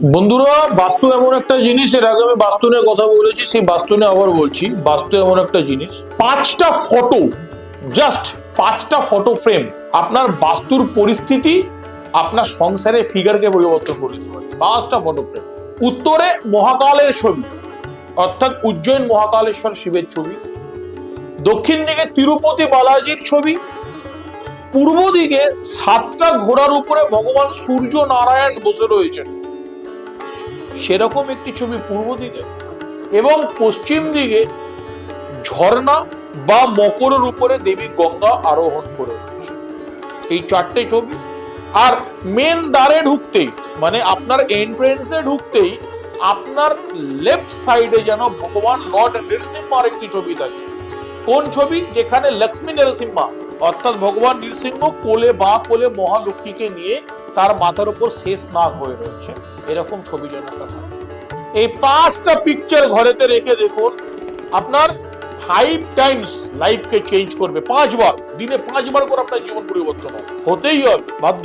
বন্ধুরা, বাস্তু এমন একটা জিনিস, এর আগে আমি বাস্তু নিয়ে কথা বলেছি, সেই বাস্তু নিয়ে আবার বলছি, বাস্তু এমন একটা জিনিস। পাঁচটা ফটো জাস্ট পাঁচটা ফটো ফ্রেম আপনার বাস্তুর পরিস্থিতি, আপনার সংসারের ফিগারকে পরিবর্তন করে দিতে পারে। পাঁচটা ফটো ফ্রেম উত্তরে মহাকালের ছবি, অর্থাৎ উজ্জয়ন মহাকালেশ্বর শিবের ছবি। দক্ষিণ দিকে তিরুপতি বালাজির ছবি। পূর্ব দিকে সাতটা ঘোড়ার উপরে ভগবান সূর্য নারায়ণ বসে রয়েছেন। সেরকম একটি ছবি পূর্ব দিকে এবং পশ্চিম দিকে ঝর্ণা বা মকরের উপরে দেবী গঙ্গা আরোহণ করে এই চারটে ছবি। আর মেন দ্বারে ঢুকতেই মানে আপনার এন্ট্রেন্সে ঢুকতেই আপনার লেফট সাইডে যেন ভগবান লর্ড নৃসিংহার একটি ছবি থাকে। কোন ছবি? যেখানে লক্ষ্মী নরসিংহা অর্থাৎ ভগবান নৃসিংহ কোলে বা কোলে মহালক্ষ্মীকে নিয়ে তার মাথার উপর শেষ নাগ হয়ে রয়েছে। এরকম ছবি যেন এই পাঁচটা পিকচার ঘরেতে রেখে দেখুন, আপনার ফাইভ টাইমস লাইফকে চেঞ্জ করবে। পাঁচবার, দিনে পাঁচবার করে আপনার জীবন পরিবর্তন হতেই হবে, বাধ্য